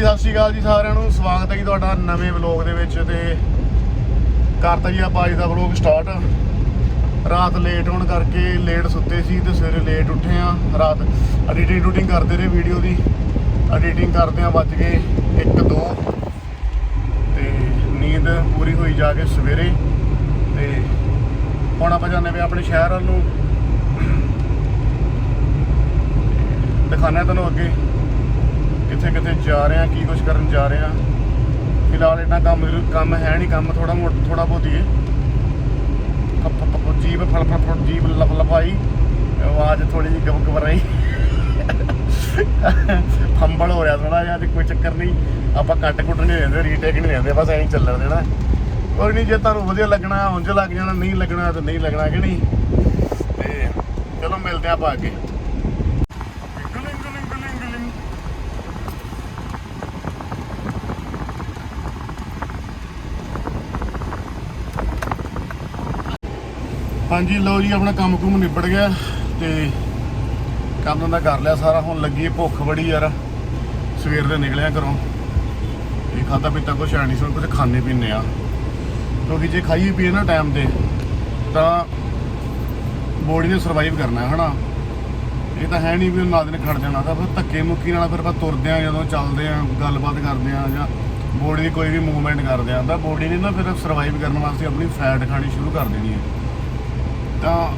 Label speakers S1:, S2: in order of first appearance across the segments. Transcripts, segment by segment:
S1: ਹਾਂਜੀ ਸਤਿ ਸ਼੍ਰੀ ਅਕਾਲ ਜੀ ਸਾਰਿਆਂ ਨੂੰ। ਸਵਾਗਤ ਹੈ ਜੀ ਤੁਹਾਡਾ ਨਵੇਂ ਵਲੌਗ ਦੇ ਵਿੱਚ ਤੇ ਕਰਤਾ ਜੀ ਆਪਾਂ ਅੱਜ ਦਾ ਵਲੌਗ ਸਟਾਰਟ ਰਾਤ ਲੇਟ ਹੋਣ ਕਰਕੇ ਲੇਟ ਸੁੱਤੇ ਸੀ ਤੇ ਸਵੇਰੇ ਲੇਟ ਉੱਠੇ ਆ ਰਾਤ ਐਡੀਟਿੰਗ ਡੂਟਿੰਗ ਕਰਦੇ ਰਹੇ ਵੀਡੀਓ ਦੀ। ਐਡੀਟਿੰਗ ਕਰਦੇ ਆ ਵੱਜ ਗਏ 1 2 ਤੇ ਨੀਂਦ ਪੂਰੀ ਹੋਈ ਜਾ ਕੇ ਸਵੇਰੇ। ਤੇ ਹੁਣ ਆਪਾਂ ਜਾਂਦੇ ਪਏ ਆਪਣੇ ਸ਼ਹਿਰ ਵੱਲ ਨੂੰ। ਦਿਖਾਣਾ ਤੁਹਾਨੂੰ ਅੱਗੇ। ਕਿੱਥੇ ਕਿੱਥੇ ਜਾ ਰਹੇ ਆ ਕੀ ਕੁਝ ਕਰਨ ਜਾ ਰਹੇ ਆ ਫਿਲਹਾਲ ਇੰਨਾ ਕੰਮ ਕੰਮ ਹੈ ਨਹੀਂ, ਕੰਮ ਥੋੜਾ ਮੋਟ ਥੋੜਾ ਬਹੁਤੀ ਹੈ ਫ- ਫ- ਫ- ਜੀਬ ਫਲ ਫਲ ਫਲ ਜੀਬ ਲਪ ਲਪਾਈ, ਆਵਾਜ਼ ਥੋੜੀ ਜਿਹੀ ਗਬ ਗਬਰਾਈ ਫੰਬਲ ਹੋ ਰਿਹਾ ਥੋੜਾ ਜਿਹਾ ਤੇ ਕੋਈ ਚੱਕਰ ਨਹੀਂ। ਆਪਾਂ ਕੱਟ ਕੁੱਟ ਨਹੀਂ ਲੈਂਦੇ ਰੀਟੇਕ ਨਹੀਂ ਲੈਂਦੇ ਬਸ ਐਂ ਚੱਲਣ ਦੇਣਾ। ਕੋਈ ਨਹੀਂ ਜੇ ਤੁਹਾਨੂੰ ਵਧੀਆ ਲੱਗਣਾ, ਉਂਝ ਲੱਗ ਜਾਣਾ, ਨਹੀਂ ਲੱਗਣਾ ਤਾਂ ਨਹੀਂ ਲੱਗਣਾ ਕਿ ਨਹੀਂ? ਤੇ ਚਲੋ ਮਿਲਦੇ ਆ ਆਪਾਂ ਅੱਗੇ। ਹਾਂਜੀ, ਲਓ ਜੀ, ਆਪਣਾ ਕੰਮ ਕੁਮ ਨਿਬੜ ਗਿਆ ਤੇ ਕੰਮ ਦਾ ਕਰ ਲਿਆ ਸਾਰਾ। ਹੁਣ ਲੱਗੀ ਭੁੱਖ ਬੜੀ ਯਾਰ। ਸਵੇਰ ਦੇ ਨਿਕਲਿਆ ਘਰੋਂ। ਇਹ ਖਾਦਾ ਪੀਤਾ ਕੁਛ ਹੈ ਨਹੀਂ ਸੋ ਕੁਝ ਖਾਣੇ ਪੀਣੇ ਆ। ਕਿਉਂਕਿ ਜੇ ਖਾਈ ਪੀਏ ਨਾ ਟਾਈਮ ਤੇ, ਤਾਂ ਬੋਡੀ ਨੇ ਸਰਵਾਈਵ ਕਰਨਾ ਹੈ ਹਨਾ? ਇਹ ਤਾਂ ਹੈ ਨਹੀਂ ਵੀ ਉਹਨਾਂ ਦਿਨ ਖੜ ਜਾਣਾ। ਤਾਂ ਫਿਰ ਧੱਕੇ ਮੁੱਕੀ ਨਾਲ ਫਿਰ ਆਪਾਂ ਤੁਰਦੇ ਆ, ਜਦੋਂ ਚੱਲਦੇ ਆ, ਗੱਲਬਾਤ ਕਰਦੇ ਆ, ਜਾਂ ਬੋਡੀ ਦੀ ਕੋਈ ਵੀ ਮੂਵਮੈਂਟ ਕਰਦੇ ਆ, ਤਾਂ ਬੋਡੀ ਨੇ ਨਾ ਫਿਰ ਸਰਵਾਈਵ ਕਰਨ ਵਾਸਤੇ ਆਪਣੀ ਫੈਟ ਖਾਣੀ ਸ਼ੁਰੂ ਕਰ ਦੇਣੀ ਹੈ। ਤਾਂ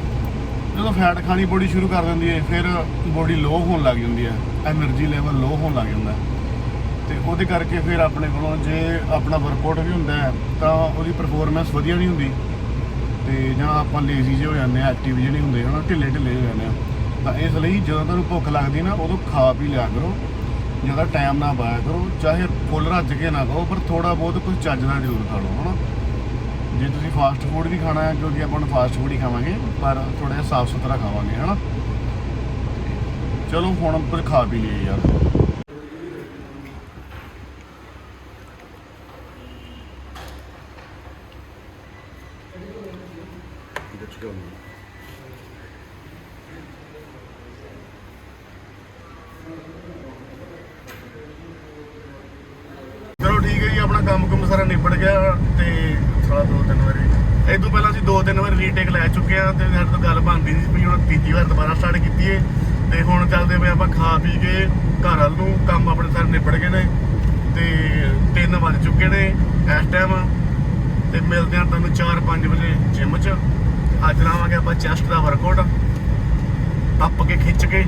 S1: ਜਦੋਂ ਫੈਟ ਖਾਣੀ ਬੋਡੀ ਸ਼ੁਰੂ ਕਰ ਦਿੰਦੀ ਹੈ, ਫਿਰ ਬੋਡੀ ਲੋ ਹੋਣ ਲੱਗ ਜਾਂਦੀ ਹੈ એનર્ਜੀ ਲੈਵਲ ਲੋ ਹੋਣ ਲੱਗ ਜਾਂਦਾ ਤੇ ਉਹਦੇ ਕਰਕੇ ਫਿਰ ਆਪਣੇ ਕੋਲੋਂ ਜੇ ਆਪਣਾ ਵਰਕਆਊਟ ਵੀ ਹੁੰਦਾ ਹੈ, ਤਾਂ ਉਹਦੀ ਪਰਫਾਰਮੈਂਸ ਵਧੀਆ ਨਹੀਂ ਹੁੰਦੀ। ਤੇ ਜਾਂ ਆਪਾਂ ਲੇਜ਼ੀ ਜਿਹੇ ਹੋ ਜਾਂਦੇ ਆ ਐਕਟਿਵ ਜਿਹੇ ਨਹੀਂ ਹੁੰਦੇ, ਹਨਾ, ਢਿੱਲੇ ਢਿੱਲੇ ਹੋ ਜਾਂਦੇ ਆ ਤਾਂ ਇਸ ਲਈ ਜਦੋਂ ਤੁਹਾਨੂੰ ਭੁੱਖ ਲੱਗਦੀ ਨਾ, ਉਦੋਂ ਖਾ ਵੀ ਲਿਆ ਕਰੋ। ਜ਼ਿਆਦਾ ਟਾਈਮ ਨਾ ਬਾਇਆ ਕਰੋ, ਚਾਹੇ ਫੁੱਲ ਰੱਜ ਕੇ ਨਾ ਖਾਓ, ਪਰ ਥੋੜਾ ਬਹੁਤ ਕੁਝ ਚੱਜਦਾ ਜ਼ਰੂਰ ਖਾ ਲਓ, ਹਨਾ। ਜੇ ਤੁਸੀਂ ਫਾਸਟ ਫੂਡ ਵੀ ਖਾਣਾ ਹੈ, ਕਿਉਂਕਿ ਆਪਾਂ ਨੂੰ ਫਾਸਟ ਫੂਡ ਹੀ ਖਾਵਾਂਗੇ, ਪਰ ਥੋੜਾ ਜਿਹਾ ਸਾਫ਼ ਸੁਥਰਾ ਖਾਵਾਂਗੇ, ਹਨਾ? ਚਲੋ, ਹੁਣ ਪਰ ਖਾ ਪੀ ਲਈਏ ਯਾਰ Let's go. ਚਲੋ ਠੀਕ ਹੈ ਜੀ ਆਪਣਾ ਕੰਮ ਕੁਮ ਸਾਰਾ ਨਿਬੜ ਗਿਆ ਤੇ ਥੋੜਾ ਦੋ ਤਿੰਨ ਵਾਰੀ ਇਹ ਤੋਂ ਪਹਿਲਾਂ ਅਸੀਂ ਦੋ ਤਿੰਨ ਵਾਰੀ ਰੀਟੇਕ ਲੈ ਚੁੱਕੇ ਆ ਤੇ ਸਾਡੇ ਤੋਂ ਗੱਲ ਬਣਦੀ ਸੀ ਵੀ ਹੁਣ ਤੀਜੀ ਵਾਰ ਦੁਬਾਰਾ ਸਟਾਰਟ ਕੀਤੀ ਏ। ਤੇ ਹੁਣ ਚੱਲਦੇ ਪਏ ਆਪਾਂ ਖਾ ਪੀ ਕੇ ਘਰ ਵੱਲ ਨੂੰ, ਕੰਮ ਆਪਣੇ ਸਾਰੇ ਨਿਬੜ ਗਏ ਨੇ ਤੇ 3 ਵੱਜ ਚੁੱਕੇ ਨੇ ਇਸ ਟਾਈਮ ਤੇ ਮਿਲਦੇ ਆ ਤੁਹਾਨੂੰ 4-5 ਵਜੇ ਜਿਮ 'ਚ। ਅੱਜ ਲਾਵਾਂਗੇ ਆਪਾਂ ਚੈਸਟ ਦਾ ਵਰਕਆਊਟ ਟੱਪ ਕੇ, ਖਿੱਚ ਕੇ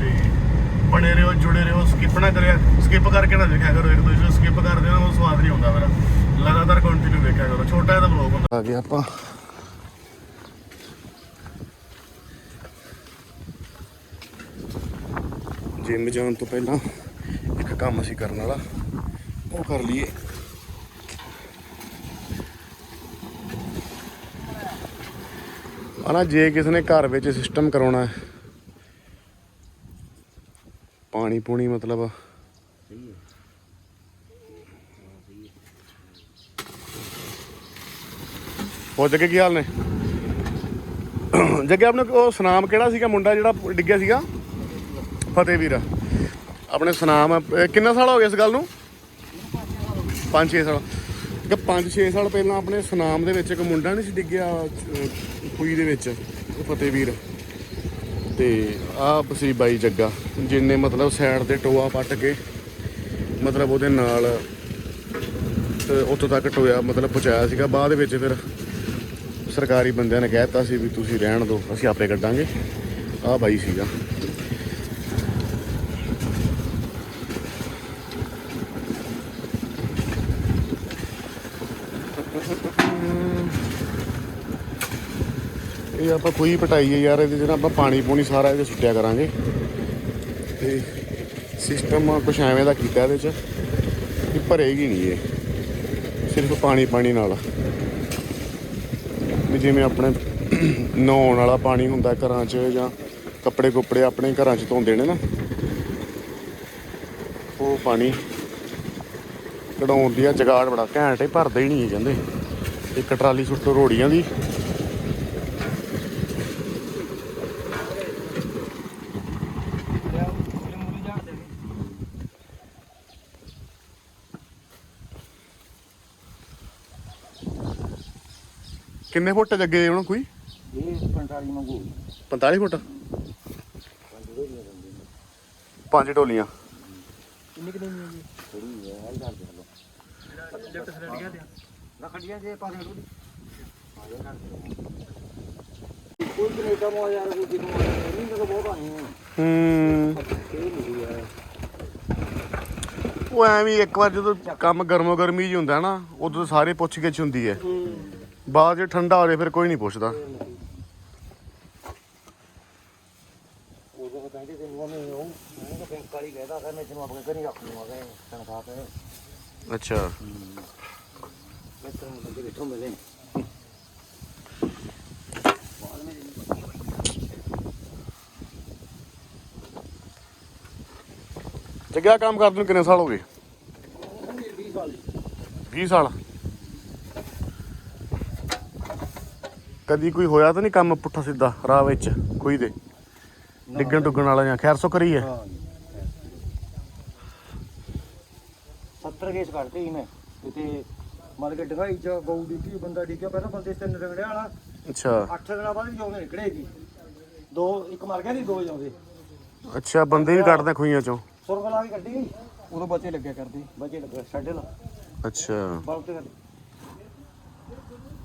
S1: ਤੇ ਬਣੇ ਰਹੋ, ਜੁੜੇ ਰਹੋ ਸਕਿਪ ਨਾ ਕਰਿਆ। ਸਕਿਪ ਕਰਕੇ ਨਾ ਦੇਖਿਆ ਕਰੋ ਇੱਕ ਦੂਜੇ ਨੂੰ। ਸਕਿਪ ਕਰਦੇ ਨਾ ਉਹ ਸਵਾਦ ਨਹੀਂ ਆਉਂਦਾ ਮੇਰਾ। ਲਗਾਤਾਰ ਕੰਟੀਨਿਊ ਦੇਖਿਆ ਕਰੋ। ਛੋਟਾ ਜਿਹਾ ਬਲੌਗ ਹੁੰਦਾ। ਆ ਗਿਆ ਆਪਾਂ। ਜਿਮ ਜਾਣ ਤੋਂ ਪਹਿਲਾਂ ਇੱਕ ਕੰਮ ਅਸੀਂ ਕਰਨ ਵਾਲਾ, ਉਹ ਕਰ ਲਈਏ। ਆਣਾ ਜੇ ਕਿਸੇ ਨੇ ਘਰ ਵਿੱਚ ਸਿਸਟਮ ਕਰਾਉਣਾ ਹੈ, ਪਾਣੀ ਪੂਣੀ ਮਤਲਬ ਹੋ ਜੱਗੇ ਕੀ ਹਾਲ ਨੇ? ਜੱਗੇ, ਆਪਣੇ ਉਹ ਸੁਨਾਮ ਕਿਹੜਾ ਸੀਗਾ ਮੁੰਡਾ ਜਿਹੜਾ ਡਿੱਗਿਆ ਸੀਗਾ? ਫਤਿਹਵੀਰ ਆਪਣੇ ਸੁਨਾਮ ਇਹ ਕਿੰਨਾ ਸਾਲ ਹੋ ਗਿਆ ਇਸ ਗੱਲ ਨੂੰ? 5-6 ਸਾਲ। ਕਿ 5-6 ਸਾਲ ਪਹਿਲਾਂ ਆਪਣੇ ਸੁਨਾਮ ਦੇ ਵਿੱਚ ਇੱਕ ਮੁੰਡਾ ਨਹੀਂ ਸੀ ਡਿੱਗਿਆ ਅਹ, ਖੂਹੀ ਦੇ ਵਿੱਚ। ਉਹ ਫਤਿਹਵੀਰ ਤੇ ਆਹ ਸੀ ਬਾਈ ਜੱਗਾ ਜਿੰਨੇ ਮਤਲਬ ਸਾਈਡ ਤੇ ਟੋਆ ਪੱਟ ਕੇ ਮਤਲਬ ਉਹਦੇ ਨਾਲ ਤੇ ਉੱਥੋਂ ਤੱਕ ਟੋਇਆ ਮਤਲਬ ਪਹੁੰਚਾਇਆ ਸੀਗਾ। ਬਾਅਦ ਵਿੱਚ ਫਿਰ ਸਰਕਾਰੀ ਬੰਦਿਆਂ ਨੇ ਕਹਿ ਦਿੱਤਾ ਸੀ ਵੀ ਤੁਸੀਂ ਰਹਿਣ ਦਿਓ ਅਸੀਂ ਆਪੇ ਕੱਢਾਂਗੇ। ਆਹ ਬਾਈ ਸੀਗਾ। ਆਪਾਂ ਕੋਈ ਪਟਾਈ ਹੈ ਯਾਰ, ਇਹਦੇ ਜਿਹੜਾ ਆਪਾਂ ਪਾਣੀ ਪੂਣੀ ਸਾਰਾ ਇਹਦੇ ਸੁੱਟਿਆ ਕਰਾਂਗੇ। ਤੇ ਸਿਸਟਮ ਕੁਛ ਐਵੇਂ ਦਾ ਕੀਤਾ ਇਹਦੇ ਚ ਕਿ ਭਰੇਗੀ ਨਹੀਂ ਇਹ। ਸਿਰਫ ਪਾਣੀ ਪਾਣੀ ਨਾਲ। ਵੀ ਜਿਵੇਂ ਆਪਣੇ ਨਹਾਉਣ ਵਾਲਾ ਪਾਣੀ ਹੁੰਦਾ ਘਰਾਂ 'ਚ ਜਾਂ ਕੱਪੜੇ ਕੁੱਪੜੇ ਆਪਣੇ ਘਰਾਂ 'ਚ ਧੋਂਦੇ ਨੇ ਨਾ, ਉਹ ਪਾਣੀ ਕਢਾਉਣ ਦੀ ਆ ਜਗਾੜ ਬੜਾ ਘੈਂਟ ਹੈ, ਭਰਦਾ ਹੀ ਨਹੀਂ ਹੈ ਕਹਿੰਦੇ। ਇੱਕ ਟਰਾਲੀ ਸੁੱਟੋ ਰੋੜੀਆਂ ਦੀ। ਕਿੰਨੇ ਫੁੱਟ ਜੱਗੇ ਹੁਣ ਕੋਈ?
S2: ਇਹ 45 ਮੰਗੂ
S1: 45 ਫੁੱਟ? ਪੰਜ ਢੋਲੀਆਂ
S2: ਕਿੰਨੇ ਕਿੰਨੇ ਨਹੀਂ ਜੀ? ਥੋੜੀ ਹੈ ਹਾਈ ਕਰ ਦੇ ਲੋ ਲੈਫਟ ਸਾਈਡ ਗਿਆ ਤੇ ਰਖੜੀਆਂ ਜੇ ਪਾਸੇ ਨੂੰ ਆਏ ਕਰ ਦੇ ਕੋਈ ਕੈਨੇਡਾ ਮੋ ਯਾਰ ਕੋਈ ਕਿਨੂੰ ਨਹੀਂ ਤਾਂ ਬਹੁਤ ਆਏ ਆ
S1: ਹੂੰ।
S2: ਹੈ।
S1: ਉਹ ਐਵੇਂ ਹੀ ਇੱਕ ਵਾਰ ਜਦੋਂ ਕੰਮ ਗਰਮੋ ਗਰਮੀ ਜੀ ਹੁੰਦਾ ਨਾ ਉਦੋਂ ਸਾਰੇ ਪੁੱਛ ਗਿੱਛ ਹੁੰਦੀ ਹੈ। ਬਾਅਦ ਜੇ ਠੰਡਾ ਹੋ ਜਾਏ ਫਿਰ ਕੋਈ ਨਹੀਂ ਪੁੱਛਦਾ।
S2: ਕਹਿੰਦੇ ਨੂੰ ਮੈਂ ਉਹ ਮੈਂ ਤਾਂ ਬੈਂਕ ਵਾਲੀ ਕਹਿਦਾ ਕਿ ਮੈਂ ਤੈਨੂੰ ਆਪਣੇ ਘਰ ਹੀ ਰੱਖ ਲੂੰਗਾ ਕਿ ਤਨਖਾਹ ਤੇ।
S1: ਅੱਛਾ।
S2: ਮੈਂ ਤੈਨੂੰ ਲੱਗੇ ਬੈਠੋ ਮਿਲੇ?
S1: ਜੱਗਿਆ ਕੰਮ ਕਰਦੇ ਨੂੰ ਕਿੰਨੇ ਸਾਲ ਹੋ ਗਏ? 20 ਸਾਲ। ਕਦੀ ਕੋਈ ਹੋਇਆ ਤਾਂ ਨਹੀਂ ਕੰਮ ਪੁੱਠਾ ਸਿੱਧਾ ਰਾਹ ਵਿੱਚ ਕੋਈ ਦੇ। ਡਿੱਗਣ ਡੁੱਗਣ ਵਾਲਾ ਜਾਂ ਖੈਰ ਸੋ ਕਰੀ ਹੈ
S2: ਹਾਂ 70 ਕੇਸ ਕੱਢਤੇ ਹੀ ਮੈਂ ਤੇ ਮਰ ਕੇ ਢਗਾਈ ਚ ਗਊ ਡਿੱਗੀ ਬੰਦਾ ਡਿੱਗਿਆ ਪਹਿਲਾਂ ਬੰਦੇ ਤਿੰਨ ਰਗੜਿਆ ਵਾਲਾ।
S1: ਅੱਛਾ।
S2: 8 ਦਿਨਾਂ ਬਾਅਦ ਵੀ ਜਾਉਂਦੇ ਨਿਕਲੇ ਜੀ। ਦੋ ਇੱਕ ਮਰ ਗਿਆ ਸੀ ਦੋ ਜਾਉਂਦੇ
S1: ਅੱਛਾ ਬੰਦੇ ਵੀ ਕੱਢਦੇ ਖੂਈਆਂ ਚੋਂ।
S2: ਸੁਰਗ ਲਾ ਕੇ ਕੱਢੀ ਗਈ। ਉਦੋਂ ਬੱਚੇ ਲੱਗਿਆ ਕਰਦੇ ਬੱਚੇ ਲੱਗਿਆ ਛੱਡ ਲਾ।
S1: ਅੱਛਾ।
S2: ਬਲਬ ਤੇ ਕਰ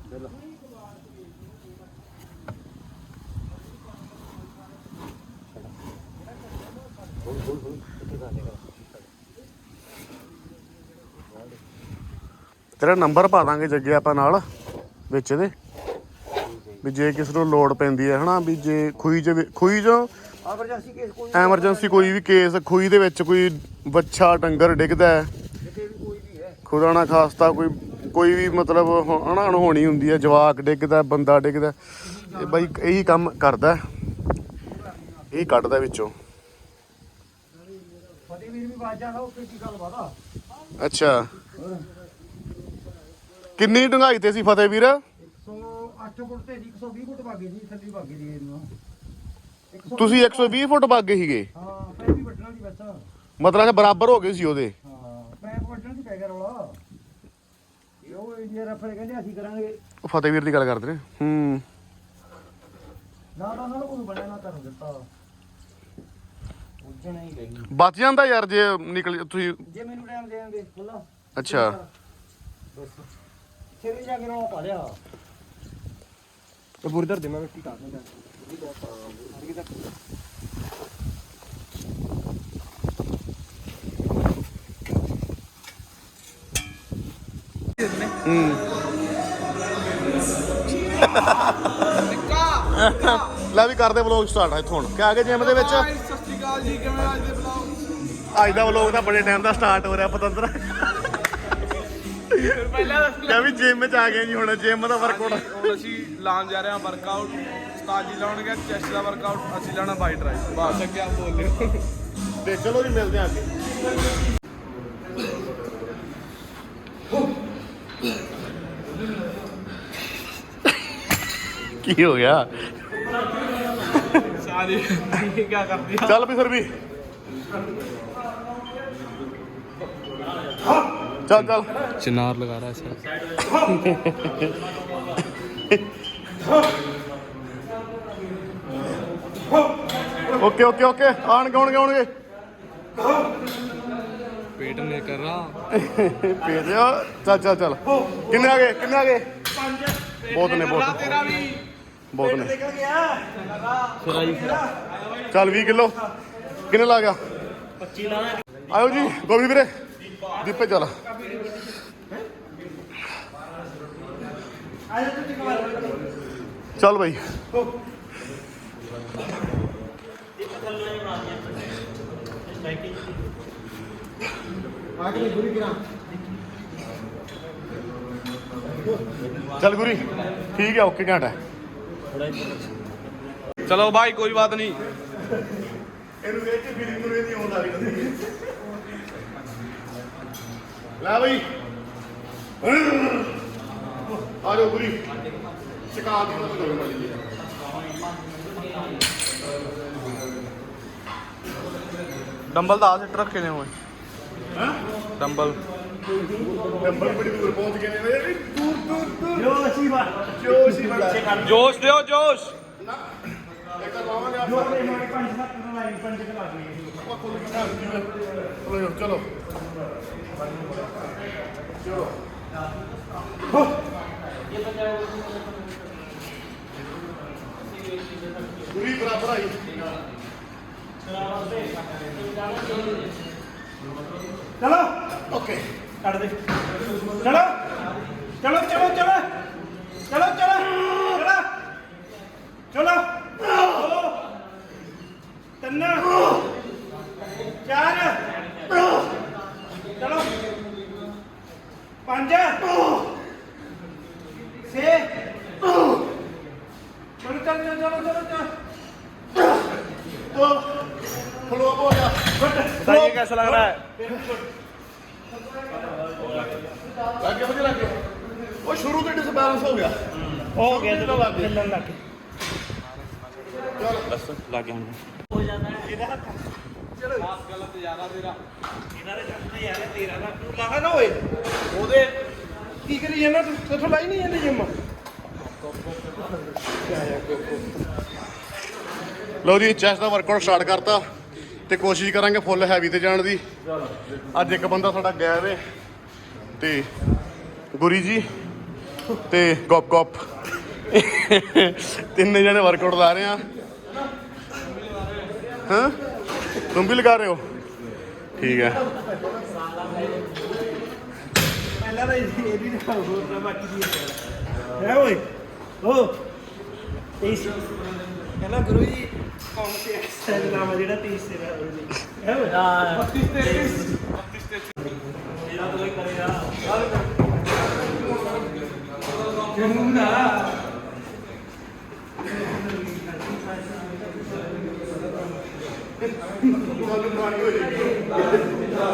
S2: ਦੇ ਲਾ ਬੋਲ ਬੋਲ ਬੋਲ ਕਿੱਥੇ ਕਰ ਦੇਗਾ
S1: ਤੇਰਾ ਨੰਬਰ ਪਾ ਦਾਂਗੇ ਜੱਗੇ ਆਪਾਂ ਨਾਲ ਵਿੱਚ ਦੇ। ਵੀ ਜੇ ਕਿਸੇ ਨੂੰ ਲੋੜ ਪੈਂਦੀ ਹੈ ਹਨਾ? ਵੀ ਜੇ ਖੂਈ ਵੀ- ਖੂਈ ਚੋਂ
S2: ਐਮਰਜੈਂਸੀ ਕੇਸ ਕੋਈ
S1: ਐਮਰਜੈਂਸੀ ਕੋਈ ਵੀ ਕੇਸ ਖੂਈ ਦੇ ਵਿੱਚ ਕੋਈ ਬੱਚਾ ਡੰਗਰ ਡਿੱਗਦਾ ਹੈ। ਖੁਦਾ ਨਾ ਖਾਸਤਾ ਕੋਈ ਕੋਈ ਵੀ ਮਤਲਬ ਹਨਾ ਅਣਹੋਣੀ ਹੁੰਦੀ ਹੈ ਜਵਾਕ ਡਿੱਗਦਾ ਬੰਦਾ ਡਿੱਗਦਾ। ਇਹ ਬਾਈ ਇਹੀ ਕੰਮ ਕਰਦਾ। ਇਹੀ ਕੱਢਦਾ ਵਿੱਚੋਂ।
S2: ਫਤਿਹ ਵੀਰ ਵੀ ਬਾਜ ਜਾਂਦਾ ਉੱਥੇ ਕੀ ਗੱਲ ਵਾਦਾ
S1: ਅੱਛਾ। ਕਿੰਨੀ ਡੂੰਘਾਈ ਤੇ ਸੀ ਫਤਿਹ ਵੀਰ?
S2: 108 ਫੁੱਟ ਤੇ 120 ਫੁੱਟ ਵਾਗੇ ਜੀ ਥੱਲੇ ਵਾਗੇ ਦੀ ਇਹਨੂੰ।
S1: ਤੁਸੀਂ 120 ਫੁੱਟ ਵੱਗ ਗਏ ਸੀਗੇ?
S2: ਹਾਂ ਪੈਪ ਵੀ ਵੱਢਣਾ ਦੀ ਬਸ।
S1: ਮਤਲਬ ਕਿ ਬਰਾਬਰ ਹੋ ਗਏ ਸੀ ਉਹਦੇ?
S2: ਹਾਂ ਪੈਪ ਵੱਢਣ ਦੀ ਪੈ ਗਿਆ ਰੌਲਾ। ਉਹ ਇੰਡੀਆ ਰਫਲ ਕਹਿੰਦੇ ਅਸੀਂ ਕਰਾਂਗੇ।
S1: ਉਹ ਫਤਿਹ ਵੀਰ ਦੀ ਗੱਲ ਕਰਦੇ ਨੇ। ਹੂੰ।
S2: ਨਾ ਤਾਂ ਉਹਨਾਂ ਨੂੰ ਕੋਈ ਬਣਿਆ ਨਾ ਕਰ ਦਿੱਤਾ। ਉੱਜਣਾ ਹੀ ਗਈ।
S1: ਬਚ ਜਾਂਦਾ ਯਾਰ ਜੇ ਨਿਕਲ ਤੁਸੀਂ
S2: ਜੇ ਮੈਨੂੰ ਟਾਈਮ ਦੇਣਗੇ ਖੁੱਲਾ
S1: ਅੱਛਾ।
S2: ਬਸ। ਸਿਰੇ ਜਾ ਕੇ ਰੌਲਾ ਪਾ ਲਿਆ। ਬੁਰ ਦੇ ਮੈਂ ਮਿੱਟੀ ਕਾਟ ਦਿੰਦਾ
S1: ਲੈ ਵੀ ਕਰਦੇ ਵਲੌਗ ਸਟਾਰਟ ਇੱਥੋਂ ਹੁਣ। ਕਿ ਆ ਗਏ ਜਿਮ ਦੇ ਵਿੱਚ?
S3: ਸਤਿ ਸ਼੍ਰੀ ਅਕਾਲ ਜੀ ਕਿਵੇਂ ਅੱਜ ਦੇ ਬਲੌਗ
S1: ਅੱਜ ਦਾ ਵਲੌਗ ਤਾਂ ਬੜੇ ਟਾਈਮ ਦਾ ਸਟਾਰਟ ਹੋ ਰਿਹਾ ਪਤੰਦਰ।
S3: ਪਹਿਲਾਂ
S1: ਵੀ ਜਿਮ 'ਚ ਆ ਗਏ ਜੀ ਹੁਣ ਜਿਮ ਦਾ ਵਰਕਆਊਟ
S3: ਹੁਣ ਅਸੀਂ ਲਾਉਣ ਜਾ ਰਹੇ ਹਾਂ ਵਰਕਆਊਟ ਉਸਤਾਦ ਜੀ ਲਾਉਣਗੇ ਚੈਸਟ ਦਾ ਵਰਕਆਊਟ ਅਸੀਂ ਲਾਉਣਾ ਬਾਈ ਡਰਾਈਵ ਬਸ। ਅੱਗੇ ਆਪ ਬੋਲ
S1: ਤੇ ਚਲੋ ਜੀ ਮਿਲਦੇ ਆ ਅੱਗੇ। ਕੀ ਹੋ ਗਿਆ?
S3: ਸਾਰੀ ਕੀ ਕਰਦੀ
S1: ਚੱਲ ਵੀ ਫਿਰ ਵੀ। ਚੱਲ ਚੱਲ।
S3: ਚਨਾਰ ਲਗਾ ਰਿਹਾ ਸਰ
S1: ਓਕੇ ਓਕੇ ਓਕੇ। ਆਣ ਗਾਉਣ ਗਾਉਣਗੇ
S3: ਪੇਟ ਨੇ ਕਰ। ਰਹਾ
S1: ਪੇਟ ਚੱਲ ਚੱਲ ਚੱਲ। ਕਿੰਨੇ ਆ ਗਏ? ਕਿੰਨੇ ਆ ਗਏ? ਬਹੁਤ ਨੇ ਬਹੁਤ ਬਹੁਤ ਨੇ। ਚੱਲ 20 ਕਿਲੋ। ਕਿੰਨੇ ਲਾ ਗਿਆ? 25 ਲਾਣਾ ਆਇਓ ਜੀ ਗੋਬੀ ਵੀਰੇ। ਦੀਪੇ ਚੱਲ। ਚੱਲ ਬਈ। ਚੱਲ ਗੁਰੀ ਠੀਕ ਹੈ ਓਕੇ ਘਾਟਾ
S3: ਚਲੋ ਭਾਈ ਕੋਈ ਬਾਤ ਨਹੀਂ।
S1: ਇਹਨੂੰ ਵੇਖ ਕੇ ਫੀਲਿੰਗ ਨੂੰ ਇਹਦੀ ਆਉਂਦਾ ਨਹੀਂ। ਲੈ ਬਈ। ਆ ਜਾਓ ਗੁਰੀ ਚਕਾ ਦੀ ਮਦਦ ਕਰੋ ਮਾੜੀ ਜੀ
S3: ਡੰਬਲ ਦਾ ਆ ਸੈਟ ਰੱਖੇ ਨੇ
S1: ਓਏ।
S3: ਡੰਬਲ।
S1: ਡੰਬਲ ਬੜੀ ਦੂਰ ਪਹੁੰਚ ਗਏ ਨੇ ਦੂਰ ਦੂਰ ਦੂਰ। ਜੋਸ਼ ਹੀ ਬੜਾ
S3: ਜੋਸ਼ ਦਿਓ ਜੋਸ਼।
S4: ਜੋ
S1: ਆਪਾਂ
S4: ਆਪਣੇ ਪੰਜ ਸੱਤ ਨੂੰ ਪੰਜ ਕਲਾ ਗਏ
S1: ਚਲੋ ਚਲੋ ਪੂਰੀ ਬਰਾਬਰ ਆਈ
S4: ਚਲੋ
S1: ਓਕੇ
S4: ਕੱਢ ਦੇ ਚਲੋ ਚਲੋ ਚਲੋ ਚਲੋ ਚਲੋ ਚਲੋ ਚਲੋ ਚਲੋ ਤਿੰਨ ਚਾਰ ਚਲੋ ਪੰਜ ਛੇ ਚਲੋ ਚਲੋ ਚਲੋ ਚਲੋ ਚਲੋ
S1: ਫਲੋ ਹੋ ਗਿਆ
S3: बताइए कैसा लग रहा है
S1: ਲੱਗੇ ਵਧੀਆ ਲੱਗੇ ਉਹ ਸ਼ੁਰੂ ਤੋਂ ਡਿਸਬੈਲੈਂਸ ਹੋ ਗਿਆ
S4: ਹੋ ਗਿਆ ਜਦੋਂ ਲੱਗ ਚੱਲਣ ਲੱਗ ਗਏ
S3: बस
S1: ਲੋ ਜੀ ਚੈਸ ਦਾ ਵਰਕਆਊਟ ਸਟਾਰਟ ਕਰਤਾ ਤੇ ਕੋਸ਼ਿਸ਼ ਕਰਾਂਗੇ ਫੁੱਲ ਹੈਵੀ ਤੇ ਜਾਣ ਦੀ। ਅੱਜ ਇੱਕ ਬੰਦਾ ਸਾਡਾ ਗਿਆ ਵੇ ਤੇ ਗੁਰੀ ਜੀ ਤੇ ਗੋਪ ਗੋਪ। ਤਿੰਨੇ ਜਣੇ ਵਰਕਆਊਟ ਲਾ ਰਹੇ ਆ। ਹਾਂ? तुम ਵੀ ਲਗਾ ਰਹੇ ਹੋ? ਠੀਕ ਹੈ।
S4: ਕਹਿੰਦਾ ਗੁਰੂ ਜੀ ਕੌਮ ਤੇ ਐਕਸਲ ਨਾਮ ਜਿਹੜਾ ਤੇਸ ਤੇ ਹੈ ਹੈ ਓਏ 32 ਤੇ 32 ਤੇ ਇਹਦਾ ਤਾਂ ਕਰੇਗਾ ਯਾਰ ਕਿਉਂ ਨਾ ਤੁਹਾਨੂੰ ਕਹਾਣੀ ਹੋ ਜਾਏਗੀ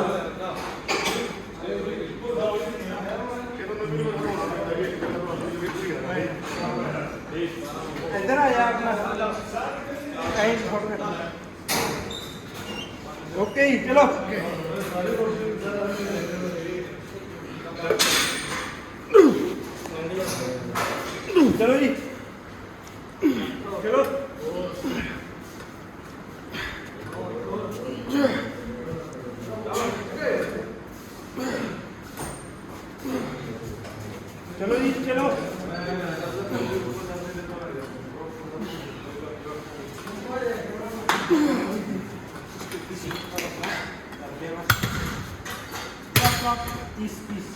S4: ਇੱਧਰ ਆ ਜਾ ਆਪਣਾ। ਐਂ ਫੋਟੋ ਓਕੇ ਚਲੋ। तीस तीस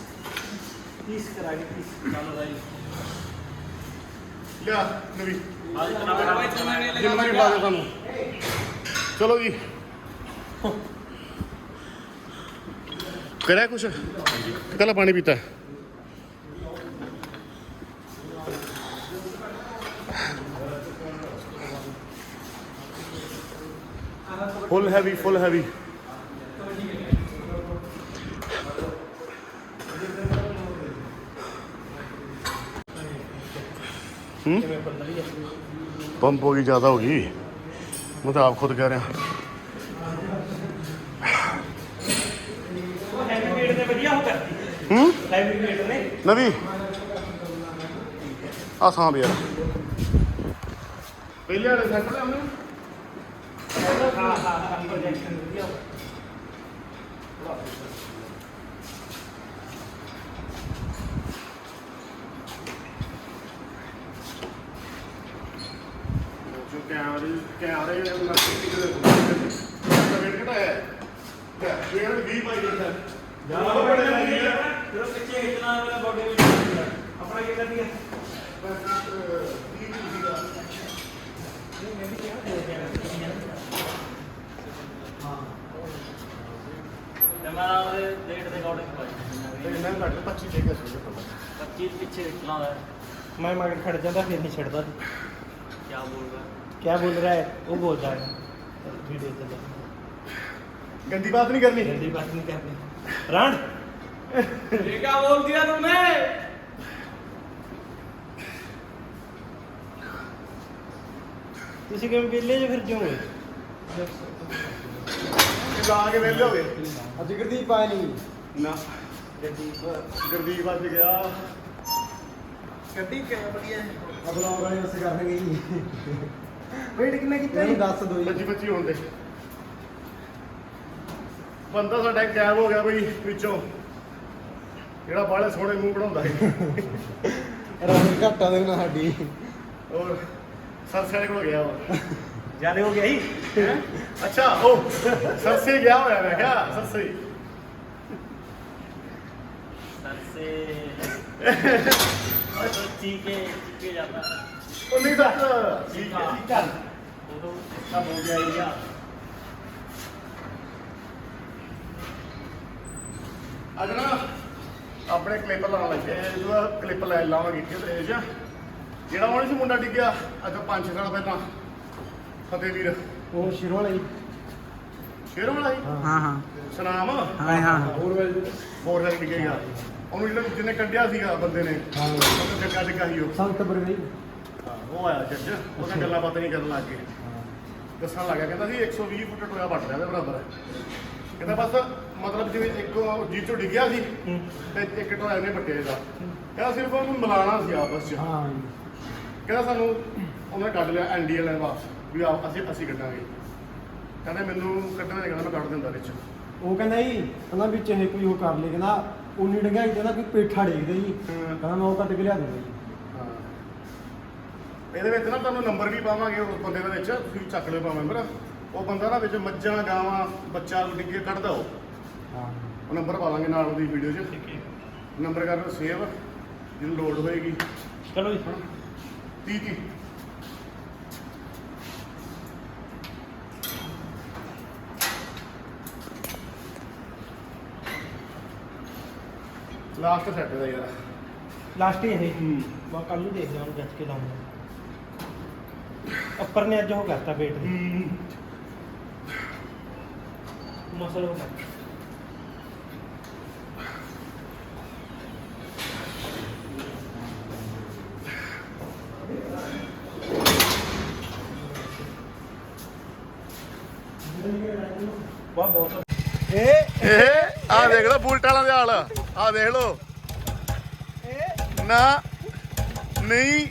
S4: तीस करा के तीस चलो भाई
S1: ਲਿਆ ਨਵੀਂ ਜਿੰਨਾ ਕਿ ਬਾਦੇ ਸਾਨੂੰ ਚਲੋ ਜੀ ਕਰਿਆ ਕੁਛ ਕੱਲਾ ਪਾਣੀ ਪੀਤਾ Full heavy full heavy pump होगी, ज़्यादा होगी। मैं तो
S4: आप खुद कह रहे हैं। hmm? नवी। आसान भी यार
S1: पहले ਕੈਮਰੇ ਕੈਮਰੇ ਜਿਹੜੇ ਮੈਂ ਕਿਤੇ ਦੇ ਵੇਟ ਘਟਾਇਆ ਵੇਟ 20 ਪਾਈ ਜਾਂਦਾ
S4: ਯਾਰ ਬੜੇ ਲੱਗੀ ਹੈ। ਤੇਰਾ ਪਿੱਛੇ ਇਤਨਾ ਮੇਰਾ ਬੋਡੀ ਵਿੱਚ ਆਪਣਾ ਕੀ ਕਰਦੀ ਹੈ
S5: ਬਸ 20 ਦਾ ਅਕੋਰਡਿੰਗ ਪਾਈ
S1: ਇਹਨਾਂ ਘੱਟ 25 ਦੇ ਕੇ ਸੁਣ
S5: 25 ਪਿੱਛੇ ਇਤਨਾ ਹੈ
S4: मैं मगर खड़ जाता फिर नहीं छड़ता
S5: ਕੀ ਬੋਲ ਰਹਾ
S4: क्या बोल रहा है वो बोल रहा है वीडियो चल
S1: ਗੰਦੀ ਬਾਤ ਨਹੀਂ ਕਰਨੀ
S4: जल्दी बात नहीं करनी रान
S3: ये क्या बोल दिया तुमने
S4: ਤੁਸੀਂ ਕਿਵੇਂ ਵਿਹਲੇ ਜੇ ਫਿਰ ਕਿਉਂ ਹੋਏ?
S1: ਲਾ ਕੇ ਵੇਲੇ ਹੋ ਗਏ
S4: ਅੱਜ ਗੁਰਦੀਪ ਆਇਆ ਨਹੀਂ
S1: ਨਾ। ਗੁਰਦੀਪ ਅੱਜ ਗਿਆ।
S2: ਗੱਡੀ ਕਿਵੇਂ ਵਧੀਆ
S4: ਬਲੌਗ ਵਾਲੇ ਉਸ ਕਰਨਗੇ ਜੀ।
S2: ਵੇਟ ਕਿੰਨਾ ਕੀਤਾ
S4: ਨਹੀਂ ਦੱਸ ਦੋ ਜੀ।
S1: ਬੱਚੀ ਬੱਚੀ ਹੋਣ ਦੇ। ਬੰਦਾ ਸਾਡਾ ਗਾਇਬ ਹੋ ਗਿਆ ਬਈ ਵਿੱਚੋਂ। ਜਿਹੜਾ ਬਾਹਲੇ ਸੋਹਣੇ ਮੂੰਹ ਬਣਾਉਂਦਾ ਸੀ।
S4: ਰੌਣਕ ਘਟਾ ਦੇ ਨਾ ਸਾਡੀ।
S1: ਔਰ ਸਰਸੇ ਦੇ ਕੋਲ ਗਿਆ ਉਹ
S2: ਜਾਦੇ ਹੋ ਗਿਆ ਹੀ?
S1: ਅੱਛਾ ਉਹ ਸਰਸੇ ਗਿਆ ਹੋਇਆ ਮੈਂ ਕਿਹਾ ਸਰਸੇ
S5: ਸਰਸੇ ਉਹ ਠੀਕ ਹੈ ਠੀਕ ਹੈ ਜਾਂਦਾ
S1: ਉਹ ਨਹੀਂ ਦੱਸ ਠੀਕ ਹੈ ਠੀਕ ਹੈ।
S5: ਉਦੋਂ ਸਭ ਹੋ ਗਿਆ ਹੀ ਆ।
S1: ਅੱਜ ਨਾ ਆਪਣੇ ਕਲਿੱਪ ਲਾਉਣ ਲੱਗੇ ਇਹਦਾ ਕਲਿੱਪ ਲੈ ਲਾਵਾਂਗੇ ਕਿਤੇ ਜਿਹੜਾ ਉਹ ਸੀ ਮੁੰਡਾ ਡਿੱਗਿਆ ਅੱਜ ਤੋਂ 5 ਸਾਲ ਪਹਿਲਾਂ। ਫਤਿਹਵੀਰ।
S4: ਉਹ ਸ਼ਿਰੋ ਵਾਲਾ ਜੀ
S1: ਸ਼ੇਰੋਂ ਵਾਲਾ ਹੀ?
S4: ਹਾਂ। ਹਾਂ
S1: ਸਨਾਮ।
S4: ਹਾਂ ਹਾਂ। ਹੋਰ ਵੇਲ
S1: ਹੋਰ ਲੱਗ ਡਿੱਗੇਗਾ ਉਹਨੂੰ ਜਿਹੜਾ ਜਿਹਨੇ ਕੱਢਿਆ ਸੀਗਾ ਬੰਦੇ ਨੇ
S4: ਹਾਂ।
S1: ਉਹ ਜੱਗਾ ਜੱਗਾ ਹੀ ਉਹ।
S4: ਸੰਤ ਬਰਗਈ
S1: ਹਾਂ, ਉਹ ਆਇਆ ਜੱਜ। ਉਹਨੇ ਗੱਲਾਂ ਬਾਤਾਂ ਨਹੀਂ ਕਰਨ ਲੱਗ ਗਏ। ਦੱਸਣ ਲੱਗਾ ਕਹਿੰਦਾ ਸੀ 120 ਫੁੱਟ ਟੋਇਆ ਵੱਟ ਰਿਹਾ ਦੇ ਬਰਾਬਰ। ਕਹਿੰਦਾ ਬਸ ਮਤਲਬ ਜਿਵੇਂ ਇੱਕ ਜੀ ਚੋਂ ਡਿੱਗਿਆ ਸੀ ਤੇ ਇੱਕ ਟੋਇਆ ਨੇ ਵੱਟਿਆ ਇਹਦਾ। ਕਹਿੰਦਾ ਸਿਰਫ ਉਹਨੂੰ ਮਿਲਾਣਾ ਸੀ ਆਪਸ ਚ।
S4: ਹਾਂ। ਜੀ
S1: ਕਹਿੰਦਾ ਸਾਨੂੰ ਉਹਨਾਂ ਨੇ ਕੱਢ ਲਿਆ ਐਨਡੀਐਲ ਨੇ ਵਾਪਸ ਵੀ ਆ ਅਸੀਂ ਅਸੀਂ ਕੱਢਾਂਗੇ। ਕਹਿੰਦਾ ਮੈਨੂੰ ਕੱਢਣਾ ਨਹੀਂ ਕਹਿੰਦਾ ਮੈਂ ਕੱਢ ਦਿੰਦਾ ਵਿੱਚ।
S4: ਉਹ ਕਹਿੰਦਾ ਜੀ ਕਹਿੰਦਾ ਵਿੱਚ ਇਹ ਕੋਈ ਉਹ ਕਰ ਲੇ ਕਹਿੰਦਾ ਉਨੀ ਡੰਗਾਈ ਕਹਿੰਦਾ ਕੋਈ ਪੇਠਾ ਡੇਗਦਾ ਜੀ। ਕਹਿੰਦਾ ਮੈਂ ਉਹ ਕੱਢ ਕੇ ਲਿਆ ਦੂੰਗਾ ਜੀ।
S1: ਹਾਂ। ਇਹਦੇ ਵਿੱਚ ਨਾ ਤੁਹਾਨੂੰ ਨੰਬਰ ਵੀ ਪਾਵਾਂਗੇ ਉਸ ਬੰਦੇ ਦੇ ਵਿੱਚ ਤੁਸੀਂ ਚੱਕ ਲਿਓ ਭਾਵੇਂ ਮੇਰਾ। ਉਹ ਬੰਦਾ ਨਾ ਵਿੱਚ ਮੱਝਾਂ ਗਾਵਾਂ ਬੱਚਾ ਡਿੱਗੇ ਕੱਢਦਾ ਉਹ।
S4: ਹਾਂ।
S1: ਉਹ ਨੰਬਰ ਪਾ ਲਾਂਗੇ ਨਾਲ ਉਹਦੀ ਵੀਡੀਓ 'ਚ। ਨੰਬਰ ਕਰ ਲਓ ਸੇਵ ਜਿਹਨੂੰ ਲੋਡ ਹੋਏਗੀ।
S5: ਚਲੋ ਜੀ।
S1: 30 30 ਲਾਸਟ ਸੈੱਟ ਦਾ ਯਾਰ।
S4: ਲਾਸਟ ਹੀ ਇਹ ਮੈਂ ਕੱਲ ਨੂੰ ਦੇਖਦਾ ਉਹਨੂੰ ਜੱਜ ਕੇ ਲਾਉਂਗਾ ਉੱਪਰ ਨੇ ਅੱਜ ਉਹ ਕਰਤਾ ਪੇਟ ਦੀ ਮਸਲ ਹੋ ਗਿਆ ਬਹੁਤ ਬਹੁਤ ਇਹ
S1: ਇਹ ਆ ਦੇਖ ਲਓ ਬੁਲਟ ਵਾਲਾਂ ਦੇ ਹਾਲ। ਆ ਦੇਖ ਲੋ ਨਾ, ਨਹੀਂ।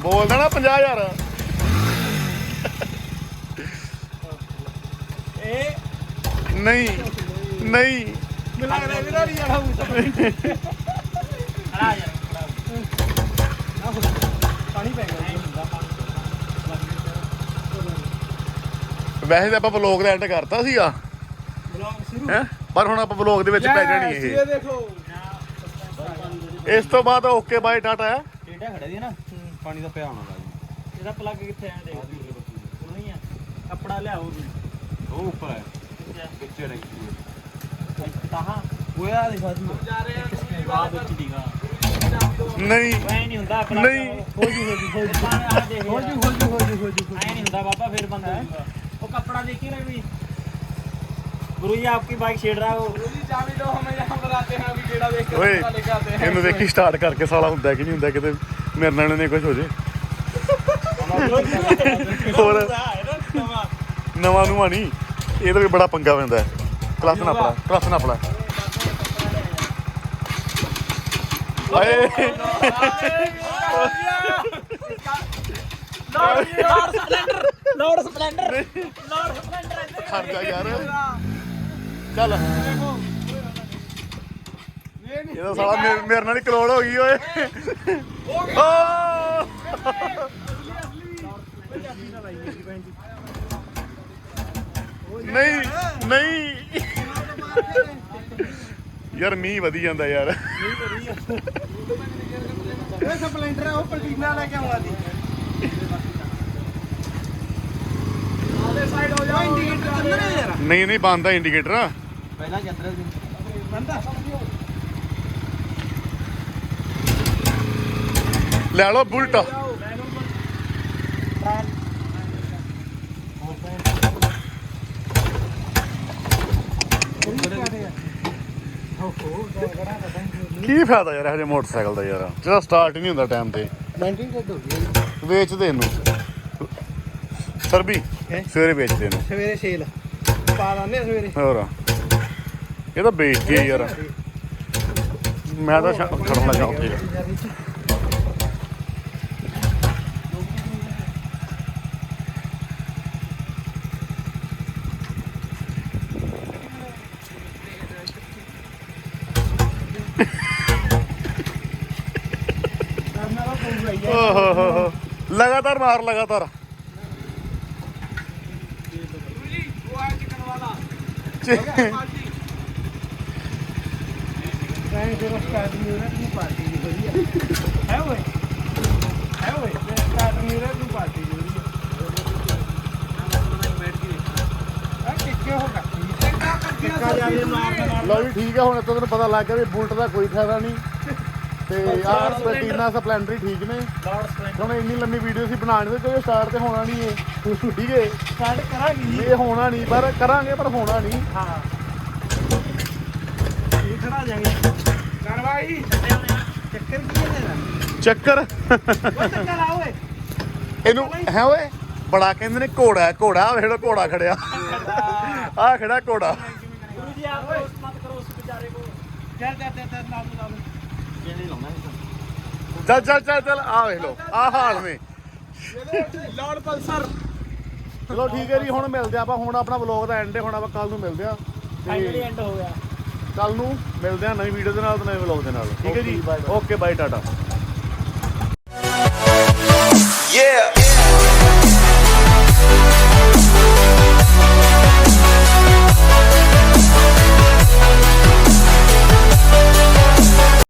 S1: ਬੋਲਦਾ ਨਾ 50000
S4: ਇਹ
S1: ਨਹੀਂ ਨਹੀਂ।
S4: ਮੈਨੂੰ ਲੱਗਦਾ ਇਹਦਾ ਨਹੀਂ ਜਾਣਾ ਮੂੰਹ
S5: ਤੋਂ ਖੜਾ ਯਾਰ
S4: ਪਾਣੀ ਪੈ ਗਿਆ।
S1: ਹੁੰਦਾ ਪਾਣੀ ਵੈਸੇ ਤਾਂ ਆਪਾਂ ਵਲੌਗ ਦਾ ਐਂਡ ਕਰਤਾ ਸੀ
S4: ਬਲੌਗ
S1: ਪਰ ਹੁਣ ਆਪਾਂ ਵਲੌਗ ਦੇ ਵਿੱਚ ਪੈ ਜਾਣੀ
S4: ਇਹ।
S1: ਇਸ ਤੋਂ ਬਾਅਦ ਓਕੇ ਬਾਏ ਟਾਟਾ ਹੈ?
S5: ਟੇਡਾ ਖੜਾ ਦੀ ਨਾ
S4: ਪਾਣੀ ਦਾ ਪਿਆ ਹੋਣਾ ਬਾਈ
S5: ਇਹਦਾ ਪਲੱਗ ਕਿੱਥੇ ਆ ਦੇਖ ਉਹੀ ਆ। ਕੱਪੜਾ ਲਿਆਓ
S4: ਉਹ ਉੱਪਰ ਹੈ। ਪਿੱਛੇ ਰਹੀ
S5: ਤਾਹਾ।
S4: ਹੋਇਆ ਦੀ ਸਾਧੂ ਜਾ ਰਹੇ ਆ
S5: ਬਾਅਦ ਵਿੱਚ ਦੀਗਾ
S1: ਨਹੀਂ।
S5: ਐ ਨਹੀਂ ਹੁੰਦਾ
S1: ਆਪਣਾ
S4: ਹੋ ਜੂ ਹੋ ਜੂ ਹੋ ਜੂ ਹੋ ਜੂ ਹੋ ਜੂ ਹੋ ਜੂ
S5: ਐ ਨਹੀਂ ਹੁੰਦਾ ਬਾਬਾ ਫੇਰ ਬੰਦਾ। देखिए ना भी गुरु जी आपकी बाइक छेड़ रहा हो
S1: ਓਏ ਇਹਨੂੰ ਦੇਖੀ ਸਟਾਰਟ ਕਰਕੇ ਸਾਲਾ ਹੁੰਦਾ ਕਿ ਨਹੀਂ ਹੁੰਦਾ ਕਿਤੇ ਮੇਰੇ ਨਾਲ ਨੇ ਕੁਝ ਹੋ ਜੇ ਹੋਰ ਨਵਾਂ ਨੂੰ ਨਹੀਂ ਇਹ ਤਾਂ ਵੀ ਬੜਾ ਪੰਗਾ ਪੈਂਦਾ ਕਲਾਸ ਨਾ ਪੜਾ ਕਲਾਸ ਨਾ ਪੜਾ ਆਏ
S5: load Splendor. Load Splendor
S1: ਖੜ ਜਾ ਯਾਰ। ਚੱਲ। ਇਹਦਾ ਸਾਲਾ ਮੇਰੇ- ਨਾਲ ਹੀ ਕਲੋਲ ਹੋ ਗਈ ਓਏ। ਨਹੀਂ ਨਹੀਂ। ਯਾਰ ਮੀਂਹ ਵਧੀ ਜਾਂਦਾ ਯਾਰ।
S4: ਇਹ ਸਪਲੈਂਡਰ ਆ ਉਹ ਪਲਟੀਨਾ ਲੈ ਕੇ ਆਉਂਦਾ ਸੀ। ਸਾਈਡ ਹੋ ਜਾ ਇੰਡੀਕੇਟਰ ਅੰਦਰ ਹੈ ਯਾਰ
S1: ਨਹੀਂ ਨਹੀਂ ਬੰਦ ਆ ਇੰਡੀਕੇਟਰ
S4: ਪਹਿਲਾਂ ਸੀ। ਬੰਦਾ
S1: ਲੈ ਲਓ ਬੁਲਟ। ਕੀ ਫਾਇਦਾ ਯਾਰ ਹਜੇ ਮੋਟਰਸਾਈਕਲ ਦਾ ਯਾਰ? ਜਿਹੜਾ ਸਟਾਰਟ ਨਹੀਂ ਹੁੰਦਾ ਟਾਈਮ ਤੇ।
S4: ਬੈਂਕਿੰਗ
S1: ਵੇਚ ਦੇ ਇਹਨੂੰ। ਸਰਬੀ
S4: ਹੈਂ?
S1: ਸਵੇਰੇ ਵੇਚ ਦੇ ਇਹਨੂੰ
S4: ਸਵੇਰੇ ਸੇਲ ਪਾ ਦਾਨੇ ਸਵੇਰੇ।
S1: ਹੋਰ। ਇਹ ਤਾਂ ਬੇਇੱਜ਼ਤੀ ਹੈ ਯਾਰ। ਮੈਂ ਤਾਂ ਛੱਡ- ਖੜਨ ਲੱਗਾ ਉੱਥੇ। ਓਹ ਹੋ ਹੋ ਹੋ। ਲਗਾਤਾਰ ਮਾਰ ਲਗਾਤਾਰ।
S4: ਐਂ ਜਦੋਂ ਸਟਾਰਟ ਨਹੀਂ ਹੋਣਾ ਤੂੰ ਪਾਰਟੀ ਨਹੀਂ ਵਧੀਆ ਹੈ ਓਏ ਹੈ ਓਏ ਸਟਾਰਟ ਨਹੀਂ ਹੋਣਾ ਤੂੰ ਪਾਰਟੀ ਨਹੀਂ ਵਧੀਆ ਆ ਕਿੱਕੇ ਹੋਗਾ ਕਿੱਕਾ ਜਾਵੇ ਮਾਰ
S1: ਲਓ ਜੀ, ਠੀਕ ਹੈ ਹੁਣ ਇੱਥੋਂ ਤੈਨੂੰ ਪਤਾ ਲੱਗ ਗਿਆ ਵੀ ਬੁਲਟ ਦਾ ਕੋਈ ਫਾਇਦਾ ਨਹੀਂ। ਤੇ ਆਹ ਪਲਟੀਨਾ ਸਪਲੈਂਡਰ ਠੀਕ ਨੇ। ਹੁਣ ਇੰਨੀ ਲੰਮੀ ਵੀਡੀਓ ਸੀ ਬਣਾਉਣੀ ਤੇ ਚਲੋ ਸਟਾਰਟ ਤੇ ਹੋਣਾ ਨਹੀਂ ਇਹ। ਠੀਕ ਹੈ?
S4: ਸਟਾਰਟ ਕਰਾਂਗੇ ਜੀ।
S1: ਇਹ ਹੋਣਾ ਨਹੀਂ ਪਰ ਕਰਾਂਗੇ ਪਰ ਹੋਣਾ ਨਹੀਂ।
S4: ਹਾਂ। ਇਹ ਖੜਾ ਜਾਗੇ ਕਾਰਵਾਈ ਚੱਕਰ ਕੀ ਹੈ
S1: ਚੱਕਰ।
S4: ਚੱਕਰ ਆ ਓਏ।
S1: ਇਹਨੂੰ ਹੈ ਓਏ? ਬੜਾ ਕਹਿੰਦੇ ਨੇ ਘੋੜਾ ਘੋੜਾ ਵੇੜਾ ਘੋੜਾ ਖੜਿਆ। ਆ ਖੜਾ ਘੋੜਾ।
S5: ਗੁਰੂ ਜੀ ਆਪ ਉਸ ਮਤ
S4: ਕਰੋ ਉਸ ਵਿਚਾਰੇ ਕੋ ਜਰ ਜਰ
S5: ਜਰ ਨਾਮ ਨਾਮ
S1: ਚੱਲ ਚੱਲ ਚੱਲ ਚੱਲ ਆ ਵੇਖ ਲੋ ਆ ਹਾਲ ਨੇ।
S3: Load Pulsar.
S1: ਚਲੋ ਠੀਕ ਹੈ ਜੀ ਹੁਣ ਮਿਲਦੇ ਆਪਾਂ ਹੁਣ ਆਪਣਾ ਵਲੋਗ ਦਾ ਐਂਡ ਹੈ ਹੁਣ ਆਪਾਂ ਕੱਲ ਨੂੰ ਮਿਲਦੇ ਆ
S5: ਐਂਡ ਹੋ ਗਿਆ।
S1: ਕੱਲ ਨੂੰ ਮਿਲਦੇ ਆ ਨਵੀਂ ਵੀਡੀਓ ਦੇ ਨਾਲ ਤੇ ਨਵੇਂ ਵਲੌਗ ਦੇ ਨਾਲ। ਠੀਕ ਹੈ ਜੀ? Okay bye
S6: tata.